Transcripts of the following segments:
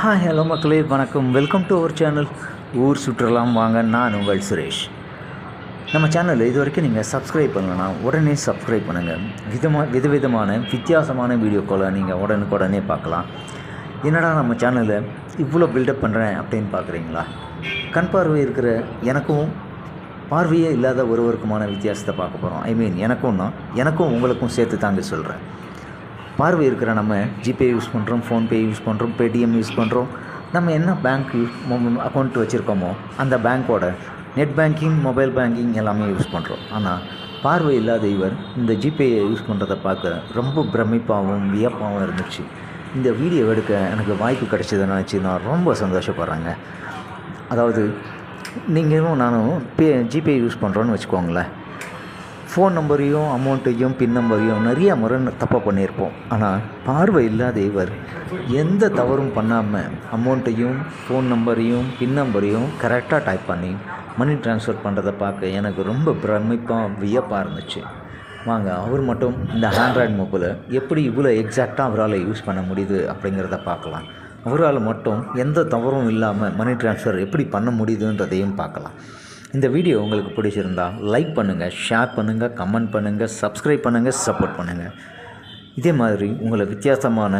Hi hello மக்களே. வணக்கம். Welcome to our channel ஊர் சுற்றலாம் வாங்க. நான் உங்கள் சுரேஷ். நம்ம சேனல் இது வரைக்கும் நீங்கள் சப்ஸ்கிரைப் பண்ணலன்னா உடனே சப்ஸ்கிரைப் பண்ணுங்கள் விதமாக விதவிதமான வித்தியாசமான வீடியோக்களை நீங்கள் உடனுக்குடனே பார்க்கலாம். என்னடா நம்ம சேனலை இவ்வளோ பில்டப் பண்ணுறேன் அப்படின்னு பார்க்குறீங்களா? கண் பார்வை இருக்கிற எனக்கும் பார்வையே இல்லாத ஒருவருக்குமான வித்தியாசத்தை பார்க்க போகிறோம் ஐ மீன் எனக்கும் தான் எனக்கும் உங்களுக்கும் சேர்த்து தாங்க சொல்கிறேன் பார்வை இருக்கிற நம்ம ஜிபே யூஸ் பண்ணுறோம் ஃபோன்பே யூஸ் பண்ணுறோம் பேடிஎம் யூஸ் பண்ணுறோம் நம்ம என்ன பேங்க் யூஸ் அக்கௌண்ட் வச்சுருக்கோமோ அந்த பேங்க்கோட நெட் பேங்கிங் மொபைல் பேங்கிங் எல்லாமே யூஸ் பண்ணுறோம் ஆனால் பார்வை இல்லாத இவர் இந்த ஜிபேயை யூஸ் பண்ணுறத பார்க்க ரொம்ப பிரமிப்பாகவும் வியப்பாகவும் இருந்துச்சு. இந்த வீடியோ எடுக்க எனக்கு வாய்ப்பு கிடைச்சதுன்னு நினச்சி நான் ரொம்ப சந்தோஷப்படுறேங்க. அதாவது நீங்களும் நானும் பே ஜிபே யூஸ் பண்ணுறோன்னு வச்சுக்கோங்களேன். ஃபோன் நம்பரையும் அமௌண்ட்டையும் பின் நம்பரையும் நிறைய முறை தப்பாக பண்ணியிருப்போம். ஆனால் பார்வை இல்லாத இவர் எந்த தவறும் பண்ணாமல் அமௌண்ட்டையும் ஃபோன் நம்பரையும் பின் நம்பரையும் கரெக்டாக டைப் பண்ணி மணி ட்ரான்ஸ்ஃபர் பண்ணுறதை பார்க்க எனக்கு ரொம்ப பிரமிப்பாக வியப்பாக இருந்துச்சு. வாங்க அவர் மட்டும் இந்த ஆண்ட்ராய்ட் மொபைலை எப்படி இவ்வளோ எக்ஸாக்டாக அவரால் யூஸ் பண்ண முடியுது அப்படிங்கிறத பார்க்கலாம். அவரால் மட்டும் எந்த தவறும் இல்லாமல் மணி ட்ரான்ஸ்ஃபர் எப்படி பண்ண முடியுதுன்றதையும் பார்க்கலாம். இந்த வீடியோ உங்களுக்கு பிடிச்சிருந்தா லைக் பண்ணுங்கள் ஷேர் பண்ணுங்கள் கமெண்ட் பண்ணுங்கள் சப்ஸ்கிரைப் பண்ணுங்கள் சப்போர்ட் பண்ணுங்கள் இதே மாதிரி உங்களை வித்தியாசமான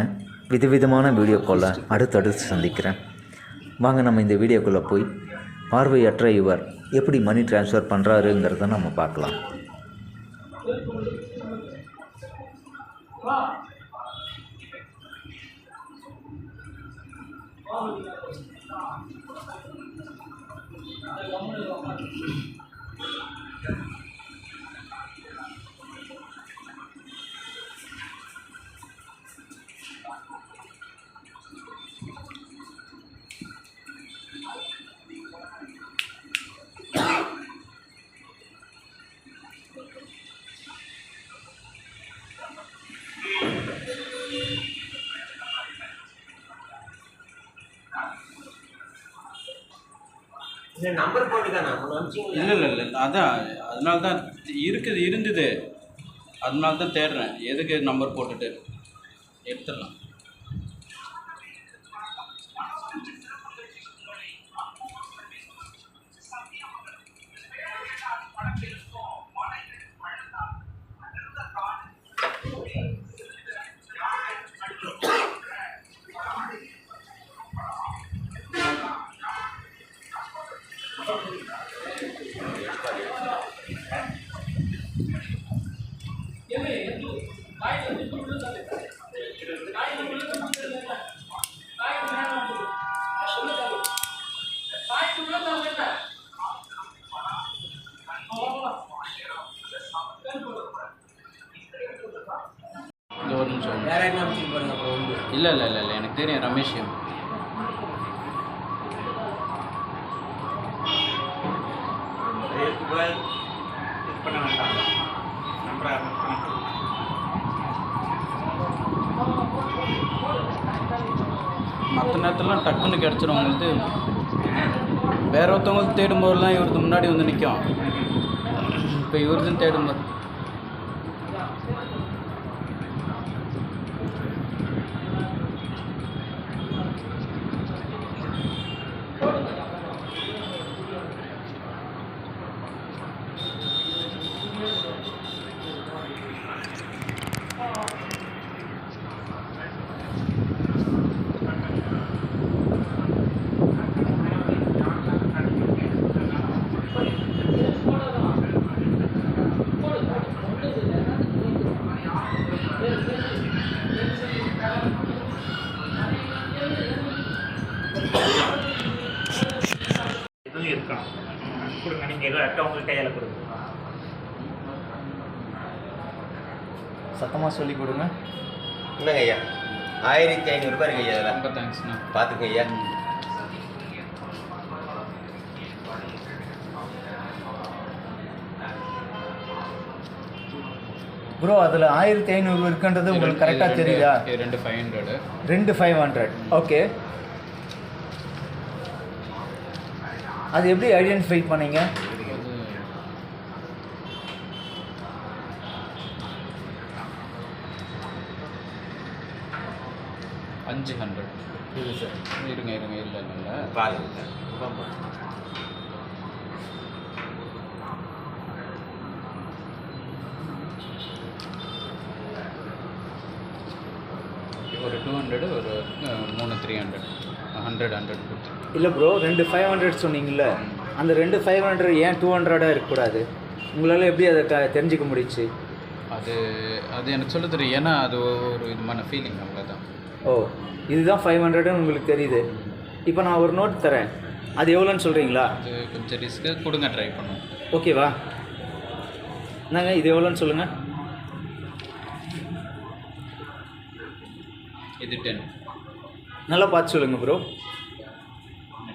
விதவிதமான வீடியோக்களை அடுத்தடுத்து சந்திக்கிறேன். வாங்க நம்ம இந்த வீடியோக்குள்ளே போய் பார்வையற்ற இவர் எப்படி மணி ட்ரான்ஸ்ஃபர் பண்ணுறாருங்கிறத நம்ம பார்க்கலாம். இல்லை இல்லை இல்லை. அதான் அதனால தான் இருக்குது இருந்தது. அதனால தான் தேடுறேன். எதுக்கு நம்பர் போட்டுட்டு? எடுத்துடலாம். வேற என்ன அனுப்பிச்சு பாருங்க அப்புறம் இல்லை இல்லை இல்லை இல்லை எனக்கு தெரியும் ரமேஷ் பண்ண வேண்டாம். நம்பரை மற்ற நேரத்துலலாம் டக்குன்னு கிடச்சிரும் உங்களுக்கு. வேற ஒருத்தவங்களுக்கு தேடும்போதெல்லாம் இவருக்கு முன்னாடி வந்து நிற்கும் இப்போ இவருதுன்னு தேடும்போது இதுவும் இருக்கும் கொடுங்க நீங்கள் எதுவும் அக்கா உங்களுக்கு கையால் கொடுங்க. சத்தமாக சொல்லி கொடுங்க. என்னங்க ஐயா? ஆயிரத்தி ஐநூறுரூபா இருக்கு ஐயா அதில் ரொம்ப தேங்க்ஸ்ண்ணா பார்த்துக்கோ ஐயா. ப்ரோ அதில் ஆயிரத்தி ஐநூறு இருக்குன்றது உங்களுக்கு கரெக்டாக தெரியுதா? ரெண்டு ஃபைவ் ஹண்ட்ரடு ரெண்டு ஃபைவ் ஹண்ட்ரட் ஓகே அது எப்படி ஐடென்டிஃபை பண்ணீங்க? அஞ்சு ஹண்ட்ரட் இது சார். இருங்க இருங்க இல்லை இல்லை பால் ஒரு டூ ஹண்ட்ரடு ஒரு மூணு த்ரீ ஹண்ட்ரட் ஹண்ட்ரட் ஹண்ட்ரட் கொடுத்து இல்லை ப்ரோ ரெண்டு ஃபைவ் ஹண்ட்ரட் சொன்னீங்கல்ல. அந்த ரெண்டு ஃபைவ் ஹண்ட்ரட் ஏன் டூ ஹண்ட்ரடாக இருக்கக்கூடாது? உங்களால் எப்படி அதை க தெரிஞ்சுக்க முடியுச்சு அது அது எனக்கு சொல்ல தெரியும். ஏன்னா அது ஒரு விதமான ஃபீலிங் அவ்வளோதான் ஓ இதுதான் ஃபைவ் ஹண்ட்ரட்னு உங்களுக்கு தெரியுது. இப்போ நான் ஒரு நோட் தரேன். அது எவ்வளோன்னு சொல்கிறீங்களா அது கொஞ்சம் ரிஸ்க்கு கொடுங்க ட்ரை பண்ணுவோம். ஓகேவா என்னங்க இது எவ்வளோன்னு சொல்லுங்கள் இது டென் நல்லா பார்த்து சொல்லுங்கள் ப்ரோ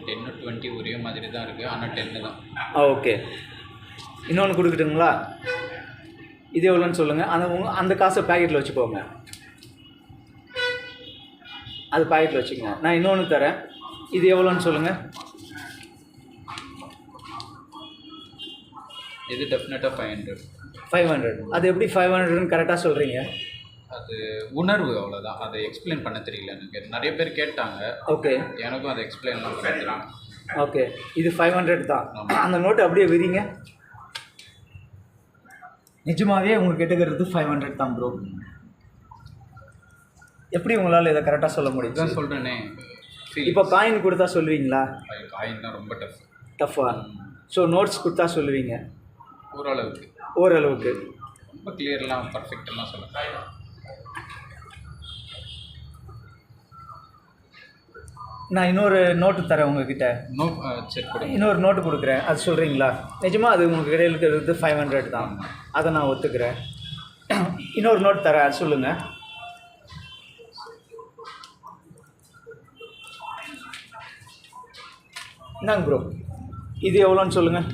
டென்னு டுவெண்ட்டி ஒரே மாதிரி தான் இருக்குது ஆனால் டென்னு தான். ஆ ஓகே. இன்னொன்று கொடுக்கட்டுங்களா? இது எவ்வளோன்னு சொல்லுங்கள் அந்த உங்க அந்த காசை பேக்கெட்டில் வச்சுக்கோங்க. அது பாக்கெட்டில் வச்சுக்கோங்க. நான் இன்னொன்று தரேன். இது எவ்வளோன்னு சொல்லுங்கள் இது டெஃபினட்டாக ஃபைவ் ஹண்ட்ரட் ஃபைவ் ஹண்ட்ரட் அது எப்படி ஃபைவ் ஹண்ட்ரட்னு கரெக்டாக சொல்கிறீங்க அது உணர்வு அவ்வளோதான் அதை எக்ஸ்பிளைன் பண்ண தெரியல எனக்கு. நிறைய பேர் கேட்டாங்க. ஓகே எனக்கும் அதை எக்ஸ்பிளைன்லாம் பண்ண தெரியல ஓகே இது ஃபைவ் ஹண்ட்ரட் தான். அந்த நோட்டு அப்படியே விரிங்க. நிஜமாவே உங்களுக்கு கிட்டக்கிறது ஃபைவ் ஹண்ட்ரட் தான் ப்ரோ எப்படி உங்களால் இதை கரெக்டாக சொல்ல முடியும் இதுதான் சொல்கிறேனே இப்போ காயின் கொடுத்தா சொல்லுவீங்களா? காயின் தான் ரொம்ப டஃப் டஃப்பா ஸோ நோட்ஸ் கொடுத்தா சொல்லுவீங்க? ஓரளவுக்கு. ஓரளவுக்கு. ரொம்ப கிளியர்லாம் பர்ஃபெக்டெல்லாம் சொல்ல நான் இன்னொரு நோட்டு தரேன் உங்ககிட்ட. நோ சரி கொடுங்க. இன்னொரு நோட்டு கொடுக்குறேன். அது சொல்கிறீங்களா நிஜமாக அது உங்களுக்கு இடையில இருக்கிறது ஃபைவ் ஹண்ட்ரட் தான். அதை நான் ஒத்துக்கிறேன். இன்னொரு நோட் தரேன் அது சொல்லுங்கள் இந்தாங்க ப்ரோ இது எவ்வளோன்னு சொல்லுங்கள்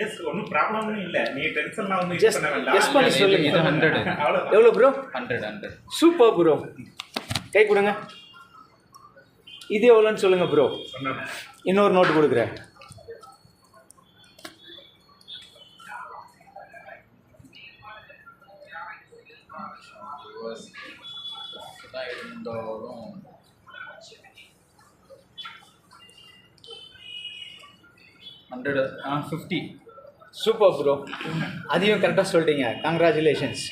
எஸ் ஒன்றும் ப்ராப்ளமும் இல்லை. நீ டென்ஷன்லாம் ஒன்றும் யூஸ் பண்ண வேண்டாம். just பண்ணி சொல்லுங்க. இது ஹண்ட்ரட் அவ்வளோதான் எவ்வளோ bro hundred hundred super bro கை கொடுங்க. இது எவ்வளோன்னு சொல்லுங்கள் ப்ரோ இன்னொரு நோட்டு கொடுக்குறேன். ஹண்ட்ரட் ஆ ஃபிஃப்டி சூப்பர் ப்ரோ அதையும் கரெக்டாக சொல்லிட்டீங்க. கங்க்ராச்சுலேஷன்ஸ்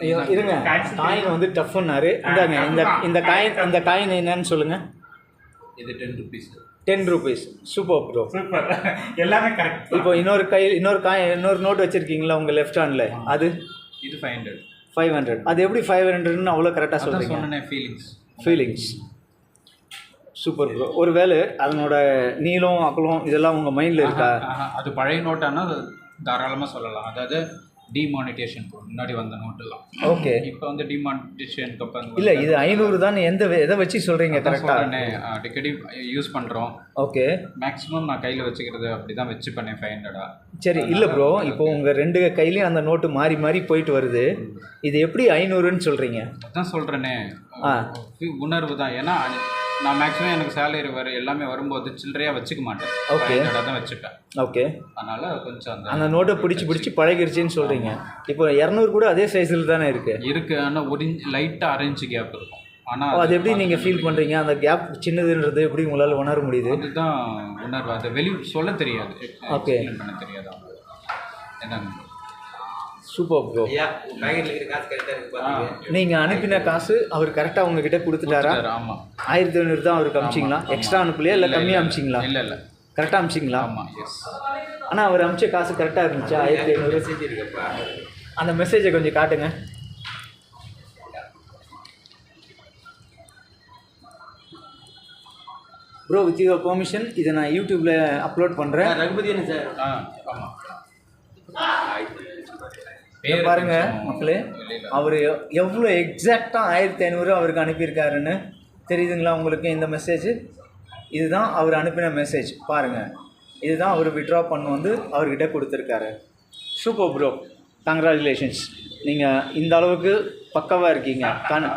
ஐயோ இருங்க. காயின் வந்து டஃப்னாரு இந்தாங்க இந்த இந்த காயின் இந்த காயின் என்னன்னு சொல்லுங்கள் இது ten rupees ten rupees super bro super எல்லாமே கரெக்ட் இப்போ இன்னொரு கையில் இன்னொரு காய் இன்னொரு நோட் வச்சுருக்கீங்களா உங்கள் லெஃப்ட் ஹேண்டில் அது? இது ஃபைவ் ஹண்ட்ரட் ஃபைவ் ஹண்ட்ரட் அது எப்படி ஃபைவ் ஹண்ட்ரட்னு அவ்வளோ கரெக்டாக சொல்கிறீங்க ஃபீலிங்ஸ் ஃபீலிங்ஸ் சூப்பர் ப்ரோ. ஒருவேளை அதனோட நீளம் அகலம் இதெல்லாம் உங்கள் மைண்டில் இருக்கா? அது பழைய நோட்டானா அது தாராளமாக சொல்லலாம். அதாவது டிமானிட்டேஷன் முன்னாடி வந்த நோட்டெல்லாம் ஓகே. இப்போ வந்து டிமானிட்டேஷனுக்கு அப்புறம் இல்லை இது ஐநூறு தான்? எந்த எதை வச்சு சொல்கிறீங்க கரெக்டாக அடிக்கடி யூஸ் பண்ணுறோம் ஓகே. மேக்ஸிமம் நான் கையில் வச்சுக்கிறது அப்படி தான் வச்சு பண்ணேன் ஃபைவ் ஹண்ட்ரடா சரி இல்லை ப்ரோ. இப்போ உங்கள் ரெண்டு கையிலையும் அந்த நோட்டு மாறி மாறி போயிட்டு வருது. இது எப்படி ஐநூறுன்னு சொல்கிறீங்க அதான் சொல்கிறேனே ஆ. உணர்வு தான். ஏன்னா நான் மேக்ஸிமம் எனக்கு சேலரி வர எல்லாமே வரும்போது சில்லறையாக வச்சுக்க மாட்டேன். ஹண்ட்ரடாக தான் வச்சுப்பேன். ஓகே அதனால் கொஞ்சம் அந்த அந்த நோட்டை பிடிச்சி பிடிச்சி பழகிருச்சுன்னு சொல்கிறீங்க இப்போ இரநூறு கூட அதே சைஸில் தானே இருக்குது இருக்குது ஆனால் ஒரு லைட்டாக அரேஞ்சு கேப் இருக்கும். ஆனால் அது எப்படி நீங்கள் ஃபீல் பண்ணுறீங்க அந்த கேப் சின்னதுன்றது எப்படி உங்களால் உணர முடியுது? அதுதான் உணர்வு. அதை வெளி சொல்ல தெரியாது. Explain பண்ண தெரியாது. என்னங்க சூப்பர் ப்ரோ நீங்கள் அனுப்பின காசு அவர் கரெக்டாக உங்ககிட்ட கொடுத்துட்டாரா? ஆமாம் ஆயிரத்தி ஐநூறு தான் அவருக்கு அமிச்சிங்களா? எக்ஸ்ட்ரா அனுப்பலையா இல்லை கம்மியாக அமிச்சிங்களா? இல்லை இல்லை. கரெக்டாக அமிச்சிங்களா? ஆமாம் எஸ் ஆனால் அவர் அமிச்ச காசு கரெக்டாக இருந்துச்சா? ஆயிரத்தி ஐநூறு. அந்த மெசேஜை கொஞ்சம் காட்டுங்க. ப்ரோ வித் யுவர் பெர்மிஷன் இதை நான் யூடியூப்பில் அப்லோட் பண்ணுறேன் ரகுபதி என்ன சார். ஆ ஆமாம் பாருங்க மக்களே அவர் எவ்வளோ எக்ஸாக்டாக ஆயிரத்தி ஐநூறு அவருக்கு அனுப்பியிருக்காருன்னு தெரியுதுங்களா உங்களுக்கு இந்த மெசேஜ் இதுதான் அவர் அனுப்பின மெசேஜ் பாருங்கள் இதுதான் அவர் விட்ரா பண்ண வந்து அவர்கிட்ட கொடுத்துருக்காரு. சூப்பர் ப்ரோ கங்க்ராச்சுலேஷன்ஸ் நீங்கள் இந்த அளவுக்கு பக்கவாக இருக்கீங்க. கண்